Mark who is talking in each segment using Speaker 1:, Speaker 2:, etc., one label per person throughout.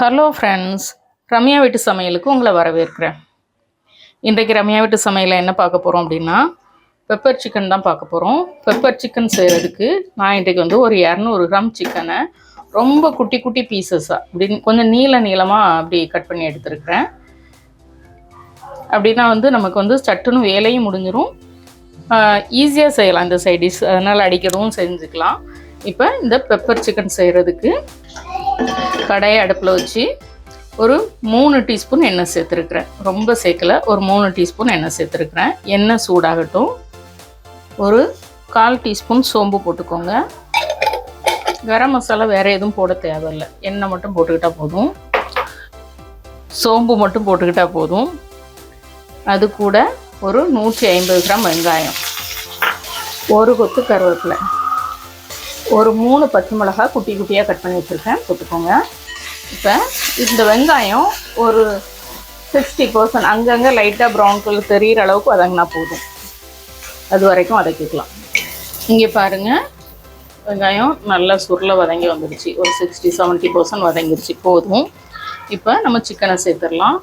Speaker 1: Hello friends Ramya வீட்டு சமையலுக்கு உங்களை வரவேற்கிறேன். இன்றைக்கு ரம்யா வீட்டு சமையலில் என்ன பார்க்க போகிறோம் அப்படின்னா பெப்பர் சிக்கன் தான் பார்க்க போகிறோம் பெப்பர் சிக்கன் செய்கிறதுக்கு நான் இன்றைக்கு வந்து ஒரு இரநூறு கிராம் சிக்கனை ரொம்ப குட்டி குட்டி பீசஸாக அப்படி கொஞ்சம் நீள நீளமாக அப்படி கட் பண்ணி எடுத்துருக்கிறேன். அப்படின்னா வந்து நமக்கு வந்து சட்டுன்னு வேலையும் முடிஞ்சிடும் ஈஸியாக செய்யலாம் இந்த சைடிஷ் அதனால் அடிக்கிறதும் செஞ்சுக்கலாம். இப்போ இந்த பெப்பர் சிக்கன் செய்கிறதுக்கு கடாயை அடுப்பில் வச்சு ஒரு மூணு டீஸ்பூன் எண்ணெய் சேர்த்துருக்குறேன். ரொம்ப சேர்க்கல ஒரு மூணு டீஸ்பூன் எண்ணெய் சேர்த்துருக்குறேன். எண்ணெய் சூடாகட்டும். ஒரு கால் டீஸ்பூன் சோம்பு போட்டுக்கோங்க. கரம் மசாலா வேறு எதுவும் போட தேவையில்லை. எண்ணெய் மட்டும் போட்டுக்கிட்டால் போதும். சோம்பு மட்டும் போட்டுக்கிட்டால் போதும். அது கூட ஒரு நூற்றி ஐம்பது கிராம் வெங்காயம். ஒரு கொத்து கருவேப்பிலை. ஒரு மூணு பச்சை மிளகா குட்டி குட்டியாக கட் பண்ணி வச்சுருக்கேன். போட்டுக்கோங்க. இப்போ இந்த வெங்காயம் ஒரு சிக்ஸ்டி பர்சன்ட் அங்கங்கே லைட்டாக ப்ரௌன் கலர் தெரிகிற அளவுக்கு வதங்கினா போதும். அது வரைக்கும் வதக்கிக்கலாம். இங்கே பாருங்கள் வெங்காயம் நல்லா சுருளை வதங்கி வந்துடுச்சு ஒரு சிக்ஸ்டி செவன்ட்டி பர்சன்ட் வதங்கிடுச்சு போதும். இப்போ நம்ம சிக்கனை சேர்த்துடலாம்.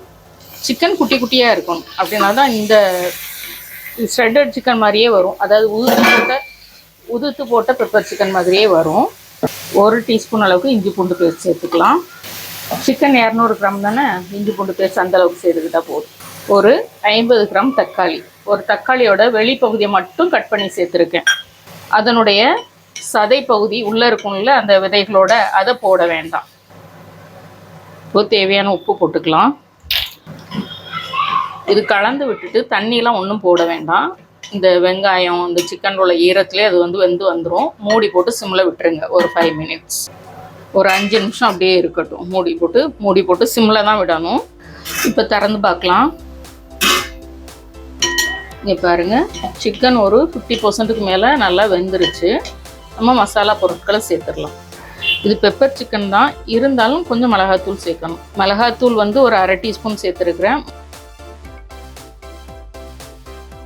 Speaker 1: சிக்கன் குட்டி குட்டியாக இருக்கணும். அப்படின்னா தான் இந்த ஷ்ரெட்டட் சிக்கன் மாதிரியே வரும். அதாவது உதுத்து போட்ட உதுத்து போட்ட பெப்பர் சிக்கன் மாதிரியே வரும். ஒரு டீஸ்பூன் அளவுக்கு இஞ்சி பூண்டு பேஸ்ட் சேர்த்துக்கலாம். சிக்கன் இரநூறு கிராம் தானே? இஞ்சி பூண்டு பேஸ்ட் அந்த அளவுக்கு சேர்த்துக்கிட்டால் போதும். ஒரு ஐம்பது கிராம் தக்காளி. ஒரு தக்காளியோட வெளிப்பகுதியை மட்டும் கட் பண்ணி சேர்த்துருக்கேன். அதனுடைய சதை பகுதி உள்ளே இருக்கும்ல அந்த விதைகளோட அதை போட வேண்டாம். இப்போ தேவையான உப்பு போட்டுக்கலாம். இது கலந்து விட்டுட்டு தண்ணியெலாம் ஒன்றும் போட வேண்டாம். இந்த வெங்காயம் இந்த சிக்கன் உள்ள ஈரத்துலேயே அது வந்து வெந்து வந்துடும் மூடி போட்டு சிம்மில் விட்டுருங்க ஒரு ஃபைவ் மினிட்ஸ் ஒரு அஞ்சு நிமிஷம் அப்படியே இருக்கட்டும். மூடி போட்டு மூடி போட்டு சிம்மில் தான் விடணும். இப்போ திறந்து பார்க்கலாம். இங்கே பாருங்கள் சிக்கன் ஒரு ஃபிஃப்டி பர்சன்ட்டுக்கு மேலே நல்லா வெந்துருச்சு. நம்ம மசாலா பொருட்களை சேர்த்துடலாம். இது பெப்பர் சிக்கன் தான். இருந்தாலும் கொஞ்சம் மிளகாத்தூள் சேர்க்கணும். மிளகாத்தூள் வந்து ஒரு அரை டீஸ்பூன் சேர்த்துருக்குறேன்.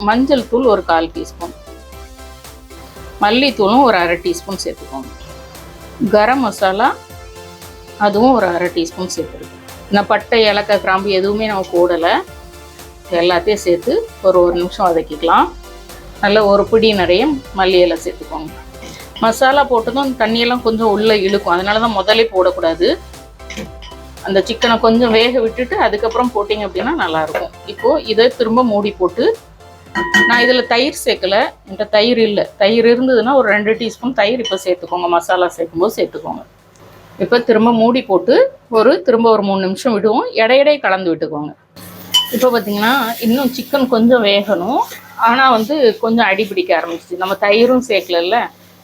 Speaker 1: மஞ்சள் தூள் ஒரு கால் டீஸ்பூன். மல்லித்தூளும் ஒரு அரை டீஸ்பூன் சேர்த்துக்கோங்க. கரம் மசாலா அதுவும் ஒரு அரை டீஸ்பூன் சேர்த்துருக்கோம். நான் பட்டை ஏலக்காய் கிராம்பு எதுவுமே நம்ம போடலை. எல்லாத்தையும் சேர்த்து ஒரு ஒரு நிமிஷம் வதக்கிக்கலாம். நல்ல ஒரு பிடி நிறைய மல்லி இலை சேர்த்துக்கோங்க. மசாலா போட்டதும் தண்ணியெல்லாம் கொஞ்சம் உள்ளே இழுக்கும். அதனால தான் முதலே போடக்கூடாது. அந்த சிக்கனை கொஞ்சம் வேக விட்டுட்டு அதுக்கப்புறம் போட்டிங்க அப்படின்னா நல்லாயிருக்கும் இப்போது இதை திரும்ப மூடி போட்டு நான் இதில் தயிர் சேர்க்கல. என்கிட்ட தயிர் இல்லை. தயிர் இருந்ததுன்னா ஒரு ரெண்டு டீஸ்பூன் தயிர் இப்போ சேர்த்துக்கோங்க. மசாலா சேர்க்கும்போது சேர்த்துக்கோங்க. இப்போ திரும்ப மூடி போட்டு ஒரு திரும்ப ஒரு மூணு நிமிஷம் விடுவோம். இடையிடையே கலந்து விட்டுக்கோங்க. இப்போ பார்த்தீங்கன்னா இன்னும் சிக்கன் கொஞ்சம் வேகணும். ஆனால் வந்து கொஞ்சம் அடி பிடிக்க ஆரம்பிச்சிச்சு. நம்ம தயிரும் சேர்க்கலல்ல.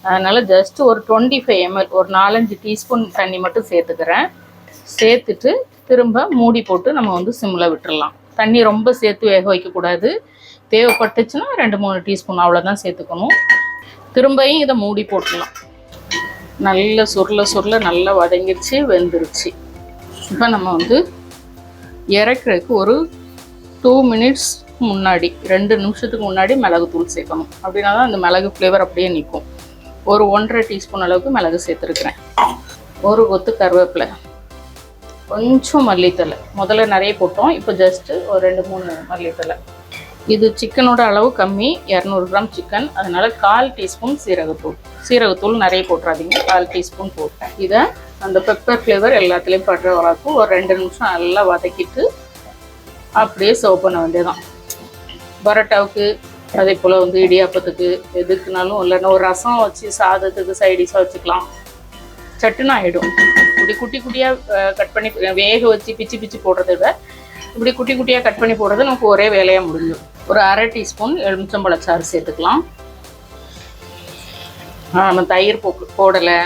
Speaker 1: அதனால் ஜஸ்ட் ஒரு டுவெண்ட்டி ஃபைவ் எம்எல் ஒரு நாலஞ்சு டீஸ்பூன் தண்ணி மட்டும் சேர்த்துக்கிறேன். சேர்த்துட்டு திரும்ப மூடி போட்டு நம்ம வந்து சிம்மில் விட்டுடலாம் தண்ணி ரொம்ப சேர்த்து வேக வைக்கக்கூடாது தேவைப்பட்டுச்சுன்னா ரெண்டு மூணு டீஸ்பூன் அவ்வளோதான் சேர்த்துக்கணும். திரும்பியும் இதை மூடி போட்டுடலாம். நல்ல சுருள சுருள நல்லா வதங்கிருச்சு வெந்துருச்சு. இப்போ நம்ம வந்து இறக்குறதுக்கு ஒரு டூ மினிட்ஸ் முன்னாடி ரெண்டு நிமிஷத்துக்கு முன்னாடி மிளகுத்தூள் சேர்க்கணும். அப்படின்னா தான் அந்த மிளகு ஃப்ளேவர் அப்படியே நிற்கும் ஒரு ஒன்றரை டீஸ்பூன் அளவுக்கு மிளகு சேர்த்துருக்குறேன். ஒரு கொத்து கருவேப்பிலை. கொஞ்சம் மல்லித்தலை. முதல்ல நிறைய போட்டோம். இப்போ ஜஸ்ட்டு ஒரு ரெண்டு மூணு மல்லித்தலை. இது சிக்கனோட அளவு கம்மி. இரநூறு கிராம் சிக்கன் அதனால் கால் டீஸ்பூன் சீரகத்தூள். சீரகத்தூள் நிறைய போட்டுறாதீங்க. கால் டீஸ்பூன் போட்டேன். இதை அந்த பெப்பர் ஃப்ளேவர் எல்லாத்துலேயும் படுற வரைக்கும் ஒரு ரெண்டு நிமிஷம் நல்லா வதக்கிட்டு அப்படியே சர்வ் பண்ண வேண்டியதான் பரோட்டாவுக்கு அதே போல் வந்து இடியாப்பத்துக்கு எதுக்குனாலும் இல்லைன்னா ஒரு ரசம் வச்சு சாதத்துக்கு சைடிஷாக வச்சுக்கலாம். சட்டுன்னு ஆகிடும் இப்படி குட்டி குட்டியாக கட் பண்ணி வேக வச்சு பிச்சு பிச்சு போடுறத விட இப்படி குட்டி குட்டியாக கட் பண்ணி போடுறது நமக்கு ஒரே வேலையாக முடிஞ்சிடும் ஒரு அரை டீஸ்பூன் எலுமிச்சம்பழச்சாறு சேர்த்துக்கலாம். நம்ம தயிர் போ போடலை.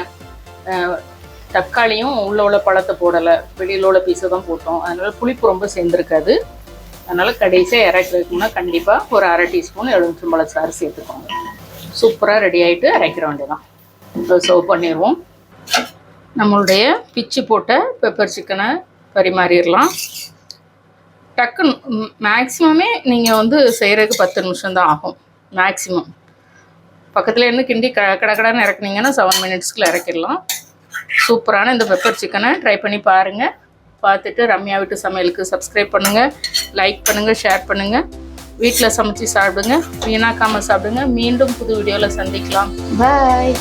Speaker 1: தக்காளியும் உள்ள உள்ள பழத்தை போடலை. வெளியில் உள்ள பீஸை தான் போட்டோம். அதனால் புளிப்பு ரொம்ப சேர்ந்துருக்காது. அதனால் கடைசியாக இறக்கிறதுக்குன்னா கண்டிப்பாக ஒரு அரை டீஸ்பூன் எலுமிச்சம்பழச்சாறு சேர்த்துக்கோங்க. சூப்பராக ரெடி ஆகிட்டு இறக்கிற வேண்டியதான் சர்வ் பண்ணிடுவோம். நம்மளுடைய பிச்சு போட்ட பெப்பர் சிக்கனை பரிமாறிடலாம். டக்குன்னு மேக்ஸிமமே நீங்கள் வந்து செய்கிறதுக்கு பத்து நிமிஷம் தான் ஆகும். மேக்ஸிமம் பக்கத்தில் இருந்து கிண்டி க கடக்கடான்னு இறக்குனீங்கன்னா செவன் மினிட்ஸ்க்குள்ள இறக்கிடலாம். சூப்பரான இந்த பெப்பர் சிக்கனை ட்ரை பண்ணி பாருங்கள் பார்த்துட்டு ரம்யா வீட்டு சமையலுக்கு சப்ஸ்கிரைப் பண்ணுங்கள் லைக் பண்ணுங்கள் ஷேர் பண்ணுங்கள் வீட்டில் சமைச்சு சாப்பிடுங்க. வீணாக்காமல் சாப்பிடுங்க. மீண்டும் புது வீடியோவில் சந்திக்கலாம். பாய்